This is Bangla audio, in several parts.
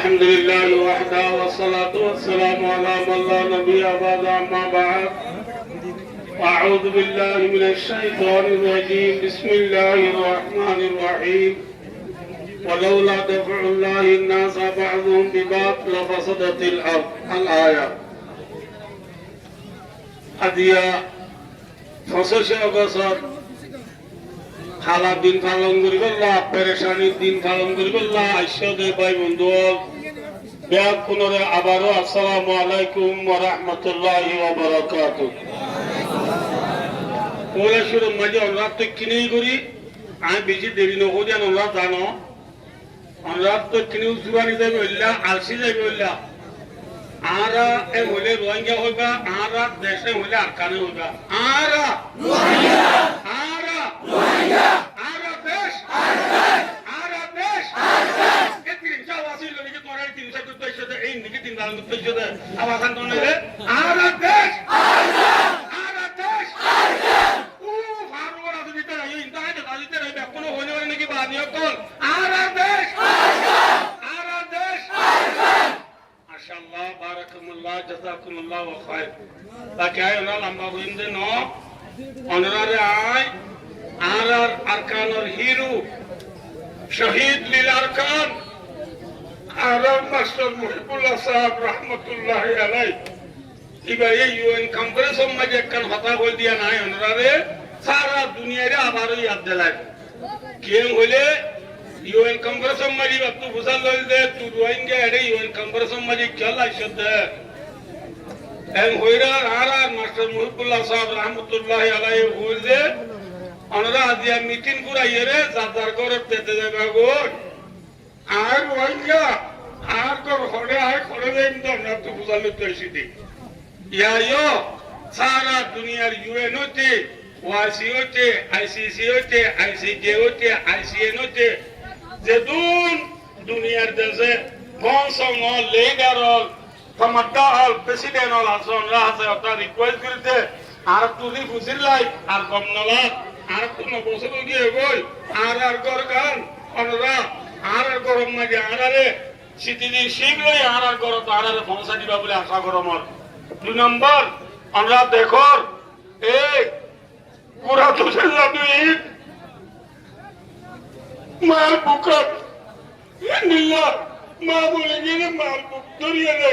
الحمد لله وحده والصلاة والسلام على من لا نبي بعد أما بعد. أعوذ بالله من الشيطان الرجيم. بسم الله الرحمن الرحيم. ولولا دفع الله الناس بعضهم ببعض لفسدت الأرض الآية. هدية. فصوش أبصر খালা দিন পালন করি বললা পেরেশানির দিন পালন করি বললা আইসদে ভাই বন্ধু। ব্যাগ পুনরে আবারও আসসালামু আলাইকুম রাহমাতুল্লাহি ওরা শুরু মাঝে অনুরাগ তো কিনেই করি, আমি বেশি দেরি নকরি অনুরাগ জানো, অনুরাগ তো কিনেও জুয়ানি যাবে আলসি যাবে আরা এ হলে রোহিঙ্গা হইবা আরা দেশে হলে আরকানে হইবা আরা আরা আরা দেশ আরা দেশ এ তিনটা ওয়াসি লগে যে তোরা তিনটা তো তৈছে দে এই নিকে তিন দান তো তৈছে দে আবাসান তো নেলে আরা দেশ আরা দেশ ও ফারুক রাজু দিতে এই ইন্টারনেট দাদিতে রে কোনো হলে মানে নাকি বাদিও কোন আরা দেশ আরা দেশ মাশাআল্লাহ বারাকাতুল্লাহ জাযাকুমুল্লাহ ওয়া খায়র তাকে আয় না লম্বা হইন্দে ন আয়। আর আর আরকানোর হিরো, শহীদ লীল মাস্টার সাহেব রহমতুল্লাহ আলাই ইউএন হতা দিয়া নাই সারা দুনিয়ারে আবারও ইয়াদ দিলাই কেম হইলে ইউএন কংগ্রেস মাঝে বুঝাল দে তু রোহিঙ্গা এডে ইউএন কংগ্রেস মাঝে কেল আইসদ দে এম হইরা আর আর মাস্টার মুহিবুল্লাহ সাহেব রহমতুল্লাহ আলাই দে অনরা দিয়া মিটিং কুরাইয়ে রে যাদার করে পেতে যাবে গো আর রোহিঙ্গা আর কর হরে আর করে দেন তো না তো বুঝাল তো এসিটি ইয়ায়ো সারা দুনিয়ার ইউএন হতে ওয়াসি হতে আইসিসি হতে আইসিজে হতে আইসিএন হতে যেদুন দুনিয়ার দেশে বংশং লিডার ক্ষমতা হল প্রেসিডেন্ট হল আসন আছে অর্থাৎ রিকোয়েস্ট করিতে আর তুলি বুঝির লাই আর কম নলাত আর কোন বছর গিয়ে গই আর আর গর গান অনরা আর আর গরম মাঝে আর আরে সিটিনি শিব লই আর আর গর তো আর আরে পৌঁছা দিবা বলে আশা গরমর দুই নম্বর আমরা দেখর এই পুরা তুষের ঈদ মার বুকত মা বলে গেলে মার বুক ধরিয়ে দে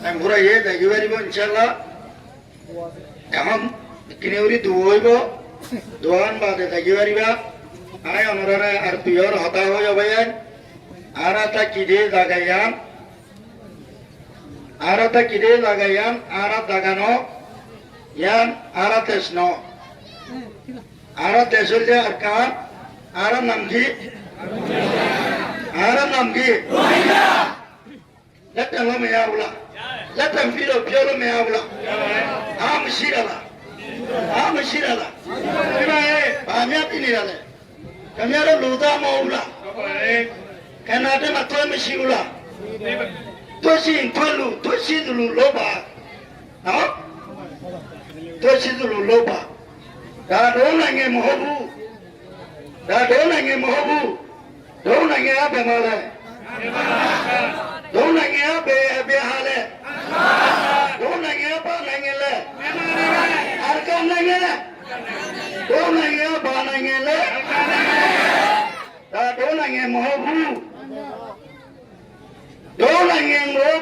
আমি ঘুরাই দেখি পারিব ইনশাল্লাহ এখন কিনে ধুইব ধোয়ান বাদে দেখি পারিবা আই অনুরারে আর পিয়র হতা হয়ে যাবে আর এটা কিদে জাগাইয়াম আর এটা কিদে জাগাইয়াম আর জাগানো ইয়ান আর তেস ন আর তেস হইলে আর কান আর নাম কি আর নাম কি လက်တံလို့မရဘူးလားလက်တံပြီးတော့ပြောလို့မရဘူးလားအာမရှိတာလားအာမရှိတာလားဒီမှာဟဲ့ဘာများပြနေတာလဲခင်ဗျားတို့လူသားမဟုတ်ဘူးလားခန္ဓာတည်းမှာတွဲမရှိဘူးလားတွဲရှိရင်တွဲလို့တွဲရှိသလိုလောပါနော်တွဲရှိသလိုလောပါဒါဒုံးနိုင်ငံမဟုတ်ဘူးဒါဒုံးနိုင်ငံမဟုတ်ဘူးဒုံးနိုင်ငံကဘယ်မှာလဲ ဒုနိုင်ငံဘယ်အပြားဟာလဲဒုနိုင်ငံဘာနိုင်ငံလဲအာကန်နိုင်ငံလဲဒုနိုင်ငံဘာနိုင်ငံလဲဒါဒုနိုင်ငံမဟုတ်ဘူးဒုနိုင်ငံကို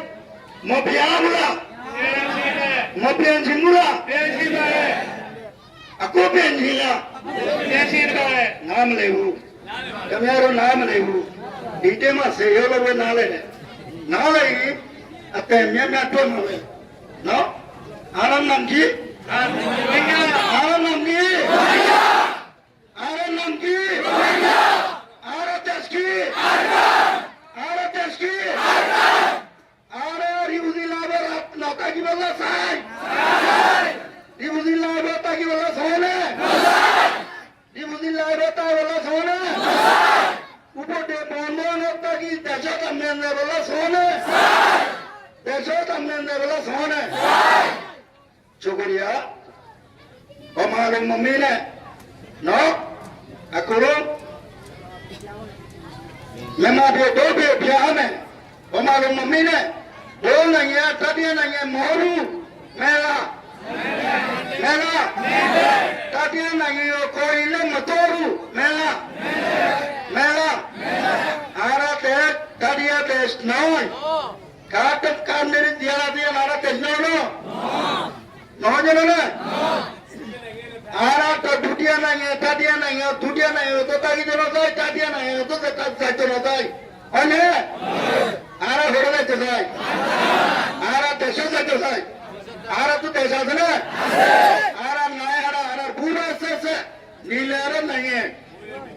မပြားဘူးလားမပြန်ချင်ဘူးလားပြန်ချင်ပါတယ်အခုပြန်ချင်လားပြန်ချင်ပါတယ်နားမလဲဘူးခင်ဗျားတို့နားမလဲဘူးဒီတဲမှာဆေရောလည်းပဲနားလဲတယ် နားလိုက်ရင်အပင်မြတ်မြတ်ထွက်မှာပဲနော်အာရမံကြီးအာရမံကြီးအာရမံကြီးအာရမံကြီး မြန်မာပြည်ဒုပြည်ပြန်အမယ်ဘမလိုမမင်းနဲ့ဒုနိုင်ငံတတိယနိုင်ငံမော်ဘူးမဲလားမဲလားတတိယနိုင်ငံကိုကိုရင်လည်းမတော်ဘူးမဲလားမဲလားအာရတဲ့တတိယတဲ့နောင်း काटक काम मेरे दिया दिया हमारा कृष्ण नो नौ जनों ने একটা দুটিয়া নাই, কাটিয়া নাই দুটিয়া নাই তো তাকি যেন যায় কাটিয়া নাই তো যাইতো না যায় হয় আর ঘরে যাইতে চাই। আর দেশে যাইতে চাই। আর তো দেশ আছে না? আর নাই, আর আর আছে আছে। নীলে আর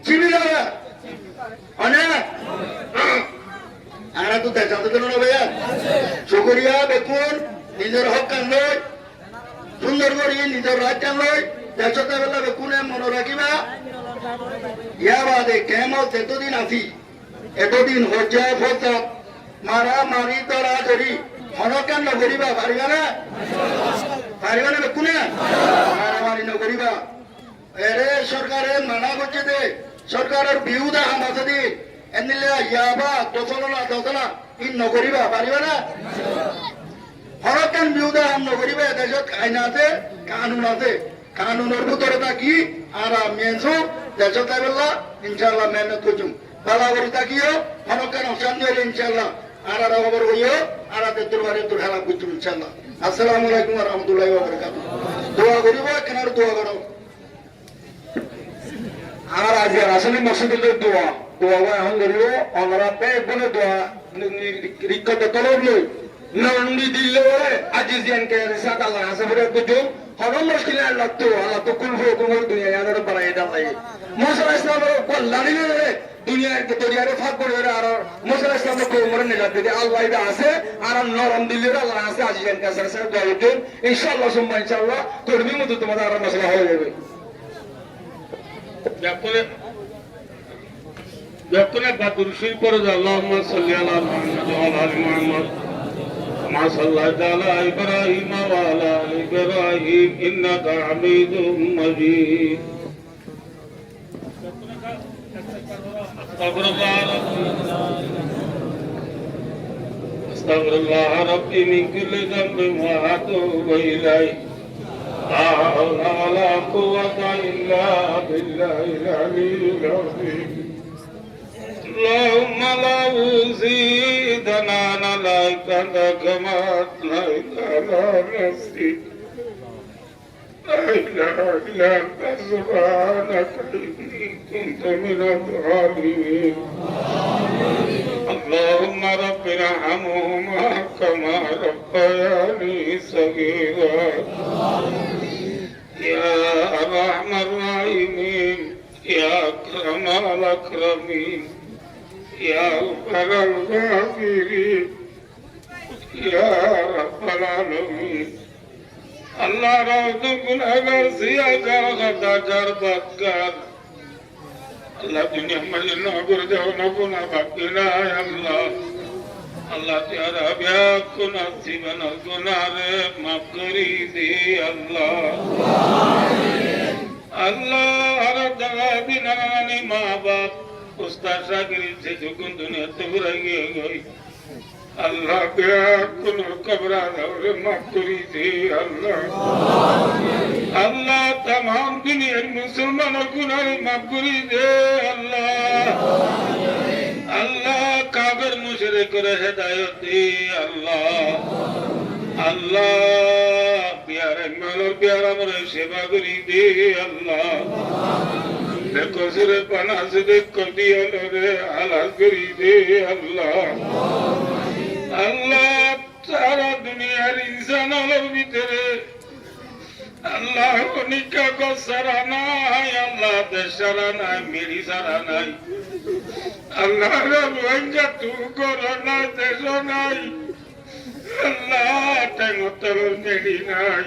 চিনি যাবে হয় আর তো দেশ আছে না ভাইয়া? শুকরিয়া, দেখুন, নিজের হক কান্দ সুন্দর করে নিজের রাজ্য লয় দেশতে বেলা কোনে মনে রাখিবা? ইয়া বাদে কেমত এতদিন আছি, এতদিন হজ্জা ফজাত মারা মারি তরা ধরি হনকান নকরিবা পারিবা না? পারিবা না কোনে? মারামারি নকরিবা এরে সরকারে মানা করছে দে সরকারের বিহুদা হাম আছে দি। এনিলে ইয়াবা দোসলা দোসলা ইন নকরিবা পারিবা না? হরকান বিহুদা হাম নকরিবা দেশত আইন আছে, কানুন আছে। কানুনের ভিতরে থাকি, আর মেনসু দেশত আইবল্লা ইনশাআল্লাহ মেহনত করছুম বালা করে থাকিও দিয়ে ইনশাআল্লাহ। আর আর খবর হইও, আর তেতুর বারে তোর হেলা করছুম ইনশাআল্লাহ। আসসালামু আলাইকুম রাহমাতুল্লাহি ওয়া বারাকাতুহু। দোয়া করিব কেনার দোয়া করো। আর আজ আসলে মসজিদের দোয়া। দোয়া এখন আমরা পেয়ে বলে দোয়া রিক্কত তলব লই নন্দি দিল্লে বলে আজি জিয়ান কে রিসাত আল্লাহ বলে কুজু হর মুশকিল আল্লাহ তো আল্লাহ তো কুল ফুল কুল দুনিয়া ইয়াদের বাড়াই এটা লাগে। মুসা ইসলাম কো লাড়ি রে দুনিয়া কে দরিয়ারে ফাক করে রে আর মুসা ইসলাম কো মরে নিলা দিতে আল্লাহ এটা আছে, আর নরম দিল্লে আল্লাহ আছে আজি জিয়ান কে দোয়া তোরবি মতো তোমাদের আর মশলা হয়ে যাবে। যখন একবার দুরুশই পড়ে যে আল্লাহ সাল্লি আলা মুহাম্মদ ওয়া আলা আলি মুহাম্মদ মা সাল্লাল্লাহু আলা ইব্রাহিম ওয়া আলা আলি ইব্রাহিম, ইন্নাকা হামিদুম মাজিদ। استغفر الله استغفر الله ربي من كل ذنب واتوب اليه لا حول ولا قوه الا بالله العلي العظيم لا زيدنا نلاك كما أثنيت على نفسي لا إله إلا أنت سبحانك إني كنت من الظالمين. اللهم رب ارحمهما كما ربياني صغيرا. يا أرحم الراحمين يا أكرم الأكرمين. يا رب الغافرين يا رب العالمين الله راضكم أمر زيادة غدا جربك الله دنيا مجلنا برده ونبنا بقنا يا الله الله تیارا بیا کنا سیبنا گناہ ماف کری دی اللہ উস্তাদ সাকির সে যখন গই আল্লাহ কোন কবরা ধরে মাফ করি দে আল্লাহ। আল্লাহ তাম দুনিয়ার মুসলমান গুনার মাফ করি দে আল্লাহ। আল্লাহ কাবের মুশরে করে হেদায়ত দে আল্লাহ। আল্লাহ প্যারা প্যারা মরে সেবা করি দে আল্লাহ। পানা সুরে কবি রে আলাল করি দে আল্লাহ। আল্লাহ সারা দুনিয়ার ইনসান আলোর ভিতরে। আল্লাহ নিকা সারা নাই, আল্লাহ সারা নাই, মেরি সারা নাই। আল্লাহ রোহিঙ্গা তু কর নাই, দেশ নাই। আল্লাহ টেঙ্গতর মেরি নাই।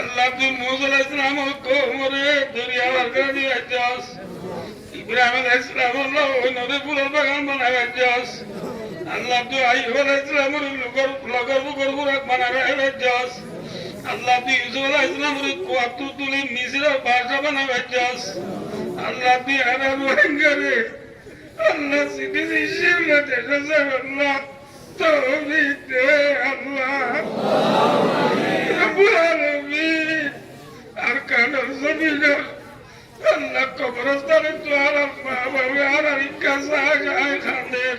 আল্লাহ তুই মুসল ইসলাম কোমরে দরিয়ার গাড়ি আইছাস ইব্রাহিম ইসলাম ওই নদী বাগান বানাই আইছাস আল্লাহ তুই আইব ইসলামের লোকের লগর বুকর বুড়াক বানাই আইছাস আল্লাহ তুই ইউসুফ আলাহ ইসলামের কুয়াতু তুলি মিশরের ভাষা বানাই আইছাস আল্লাহ তুই আরা রোহিঙ্গা রে আল্লাহ শিবলা দেশে আল্লাহ তৌফিক দে আল্লাহ রব্বুল আলামিন আর কানের জমিনের আল্লাহ কবরস্থানে তো আর মা বাবা আর ইকা সাহায্য খানের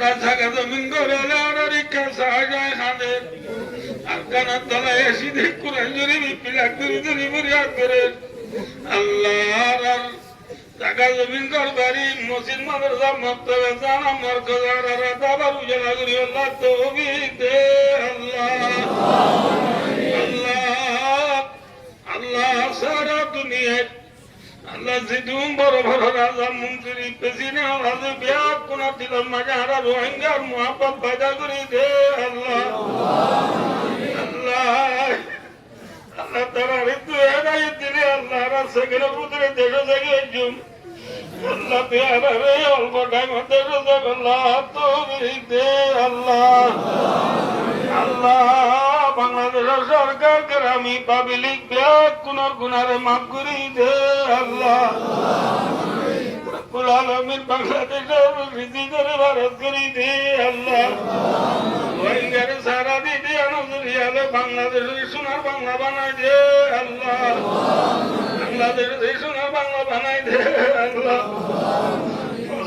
আর কানের আর আর আর আর আর আর জায়গা জমিন করে আর সাহায্য খানে আর কান তলা এসি দেখ কুরান জরিবি পিলাক দরি দরি বুড়িয়া করে আল্লাহ টাকা জমিন কর বাড়ি, মসজিদ, মাদ্রাসা, মক্তবে, জানা, মরকজ আর দাবার, উজালা করি, আল্লাহ তৌফিক দে, আল্লাহ। আল্লাহ আল্লাহ সারা দুনিয়ায় আল্লাহ জিদুম বড় বড় রাজা, মন্ত্রী, প্রেসিডেন্ট, রাজা বিয়াপ কোনা দিলাম মাঝে হারা রোহিঙ্গার মহাপত বাজা করি দে আল্লাহ। অল্প আল্লাহ। আল্লাহ। বাংলাদেশের সরকার গ্রামী পাবলিক ব্যাগ কোন গুনারে মাফ করি দে আল্লাহ। আলমীর রীতি করে ভারত করি দে আল্লাহ। রোহিঙ্গারে সারা দিদি আনন্দরিয়ালে বাংলাদেশের সোনার বাংলা বানাই আল্লাহ। বাংলাদেশের সোনার বাংলা বানাই আল্লাহ।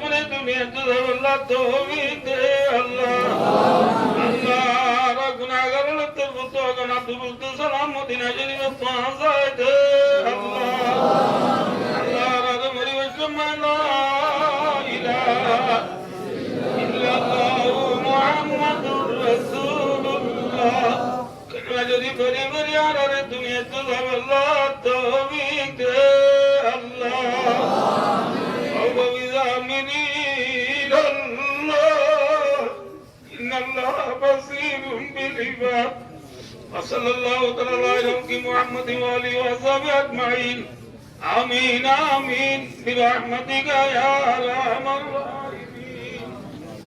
জান্নাতের কিরাত দুনিয়া তো আল্লাহ তৌফিক দে আল্লাহ আল্লাহ গুনাহগার লতের বুতো গনা তুই বলতে সালাম মদিনা শরীফে পৌঁছায় দে আল্লাহ আল্লাহ আর মরি বসমলা ইলাহা ইল্লাল্লাহু মুহাম্মাদুর রাসূলুল্লাহ যদি পড়ে পড়ে আর দুনিয়া তো আল্লাহ بالعباد وصلى الله تعالى على محمد وآله وصحبه أجمعين آمين آمين برحمتك يا أرحم الراحمين